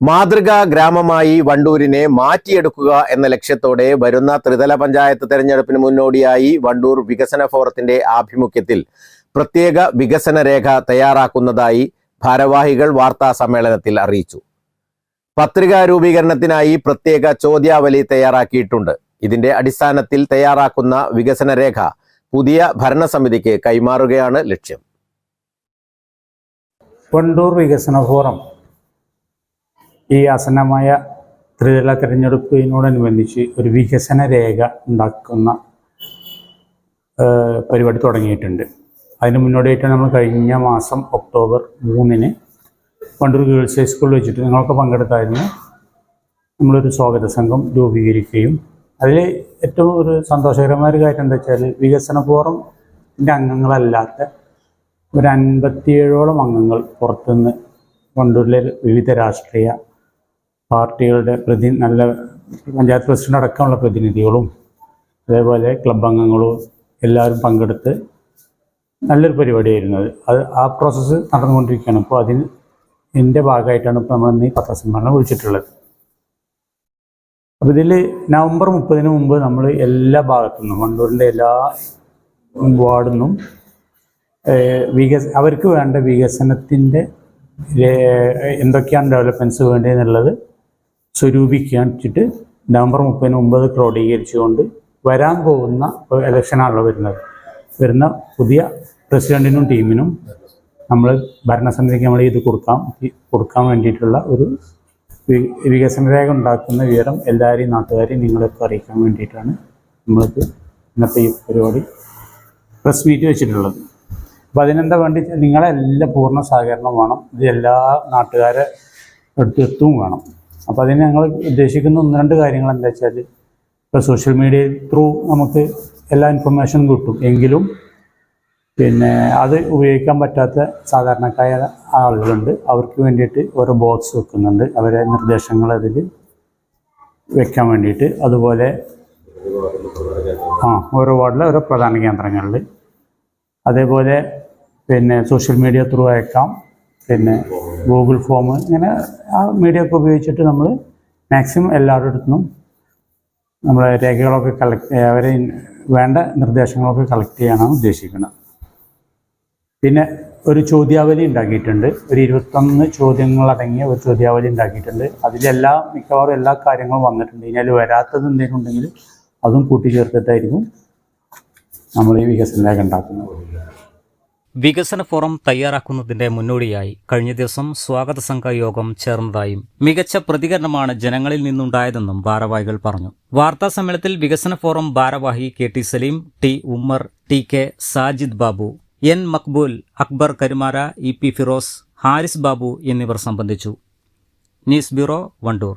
മാതൃകാ ഗ്രാമമായി വണ്ടൂരിനെ മാറ്റിയെടുക്കുക എന്ന ലക്ഷ്യത്തോടെ വരുന്ന ത്രിതല പഞ്ചായത്ത് തെരഞ്ഞെടുപ്പിന് മുന്നോടിയായി വണ്ടൂർ വികസന ഫോറത്തിന്റെ ആഭിമുഖ്യത്തിൽ പ്രത്യേക വികസന രേഖ തയ്യാറാക്കുന്നതായി ഭാരവാഹികൾ വാർത്താ സമ്മേളനത്തിൽ അറിയിച്ചു. പത്രികാ രൂപീകരണത്തിനായി പ്രത്യേക ചോദ്യാവലി തയ്യാറാക്കിയിട്ടുണ്ട്. ഇതിന്റെ അടിസ്ഥാനത്തിൽ തയ്യാറാക്കുന്ന വികസന രേഖ പുതിയ ഭരണസമിതിക്ക് കൈമാറുകയാണ് ലക്ഷ്യം. വണ്ടൂർ വികസന ഫോറം ഈ ആസന്നമായ ത്രിതല തിരഞ്ഞെടുപ്പിനോടനുബന്ധിച്ച് ഒരു വികസന രേഖ ഉണ്ടാക്കുന്ന പരിപാടി തുടങ്ങിയിട്ടുണ്ട്. അതിന് മുന്നോടിയായിട്ട് നമ്മൾ കഴിഞ്ഞ മാസം ഒക്ടോബർ മൂന്നിന് വണ്ടൂർ ഗേൾസ് ഹൈസ്കൂളിൽ വെച്ചിട്ട് നിങ്ങളൊക്കെ പങ്കെടുത്തായിരുന്നു. നമ്മളൊരു സ്വാഗത സംഘം രൂപീകരിക്കുകയും അതിൽ ഏറ്റവും ഒരു സന്തോഷകരമായ ഒരു കാര്യം എന്താ വെച്ചാൽ വികസന ഫോറത്തിന്റെ അംഗങ്ങളല്ലാത്ത ഒരു അൻപത്തിയേഴോളം അംഗങ്ങൾ പുറത്തുനിന്ന് വണ്ടൂരിലെ വിവിധ രാഷ്ട്രീയ പാർട്ടികളുടെ പ്രതി നല്ല പഞ്ചായത്ത് പ്രസിഡന്റ് അടക്കമുള്ള പ്രതിനിധികളും അതേപോലെ ക്ലബ് അംഗങ്ങളും എല്ലാവരും പങ്കെടുത്ത് നല്ലൊരു പരിപാടിയായിരുന്നു അത്. അത് ആ പ്രോസസ്സ് നടന്നുകൊണ്ടിരിക്കുകയാണ്. അപ്പോൾ അതിന് എന്റെ ഭാഗമായിട്ടാണ് ഇപ്പോൾ നമ്മൾ ഈ പത്രസമ്മേളനം വിളിച്ചിട്ടുള്ളത്. അപ്പോൾ ഇതിൽ നവംബർ മുപ്പതിന് മുമ്പ് നമ്മൾ എല്ലാ ഭാഗത്തു നിന്നും വണ്ടൂരിന്റെ എല്ലാ വാർഡിൽ നിന്നും വികസ അവർക്ക് വേണ്ട വികസനത്തിന്റെ എന്തൊക്കെയാണ് ഡെവലപ്മെന്റ്സ് വേണ്ടതെന്നുള്ളത് സ്വരൂപിക്കാണിച്ചിട്ട് നവംബർ മുപ്പതിന് ഒമ്പത് ക്രോഡീകരിച്ചുകൊണ്ട് വരാൻ പോകുന്ന ഇലക്ഷനാണല്ലോ വരുന്നത്. വരുന്ന പുതിയ പ്രസിഡന്റിനും ടീമിനും നമ്മൾ ഭരണസമിതിക്ക് നമ്മൾ ഇത് കൊടുക്കാം കൊടുക്കാൻ വേണ്ടിയിട്ടുള്ള ഒരു വികസന രേഖ ഉണ്ടാക്കുന്ന വിവരം എല്ലാവരെയും നാട്ടുകാരെയും നിങ്ങളൊക്കെ അറിയിക്കാൻ വേണ്ടിയിട്ടാണ് നമ്മൾക്ക് ഇന്നത്തെ ഈ പരിപാടി പ്രസ് മീറ്റ് വെച്ചിട്ടുള്ളത്. അപ്പോൾ അതിനെന്താ വേണ്ടി നിങ്ങളെല്ലാം പൂർണ സഹകരണം വേണം. ഇത് എല്ലാ നാട്ടുകാരെ അടുത്തെത്തും വേണം. അപ്പോൾ അതിന് ഞങ്ങൾ ഉദ്ദേശിക്കുന്ന ഒന്ന് രണ്ട് കാര്യങ്ങൾ എന്താ വെച്ചാൽ ഇപ്പോൾ സോഷ്യൽ മീഡിയ ത്രൂ നമുക്ക് എല്ലാ ഇൻഫർമേഷനും കിട്ടും. എങ്കിലും പിന്നെ അത് ഉപയോഗിക്കാൻ പറ്റാത്ത സാധാരണക്കായ ആളുകളുണ്ട്. അവർക്ക് വേണ്ടിയിട്ട് ഓരോ ബോക്സ് വെക്കുന്നുണ്ട്. അവരെ നിർദ്ദേശങ്ങൾ അതിൽ വെക്കാൻ വേണ്ടിയിട്ട്. അതുപോലെ ആ ഓരോ വാർഡിലെ ഓരോ പ്രധാന കേന്ദ്രങ്ങളിൽ അതേപോലെ പിന്നെ സോഷ്യൽ മീഡിയ ത്രൂ അയക്കാം. പിന്നെ ഗൂഗിൾ ഫോം ഇങ്ങനെ ആ മീഡിയ ഒക്കെ ഉപയോഗിച്ചിട്ട് നമ്മൾ മാക്സിമം എല്ലാവരുടെ അടുത്തും നമ്മളെ രേഖകളൊക്കെ കളക്ട് അവരെ വേണ്ട നിർദ്ദേശങ്ങളൊക്കെ കളക്ട് ചെയ്യാനാണ് ഉദ്ദേശിക്കുന്നത്. പിന്നെ ഒരു ചോദ്യാവലി ഉണ്ടാക്കിയിട്ടുണ്ട്. ഒരു ഇരുപത്തൊന്ന് ചോദ്യങ്ങളടങ്ങിയ ഒരു ചോദ്യാവലി ഉണ്ടാക്കിയിട്ടുണ്ട്. അതിലെല്ലാ മിക്കവാറും എല്ലാ കാര്യങ്ങളും വന്നിട്ടുണ്ട്. ഇനി അതിൽ വരാത്തത് എന്തെങ്കിലും ഉണ്ടെങ്കിൽ അതും കൂട്ടിച്ചേർത്തിട്ടായിരിക്കും നമ്മൾ ഈ വികസന രേഖ ഉണ്ടാക്കുന്നത്. വികസന ഫോറം തയ്യാറാക്കുന്നതിന്റെ മുന്നോടിയായി കഴിഞ്ഞ ദിവസം സ്വാഗത സംഘ യോഗം ചേർന്നതായും മികച്ച പ്രതികരണമാണ് ജനങ്ങളിൽ നിന്നുണ്ടായതെന്നും ഭാരവാഹികൾ പറഞ്ഞു. വാർത്താ സമ്മേളനത്തിൽ വികസന ഫോറം ഭാരവാഹി K T Saleem T Ummer T K Sajid Babu N Maqbool Akbar Karumara E P Firoz Haris Babu എന്നിവർ സംബന്ധിച്ചു. News bureau Wandoor.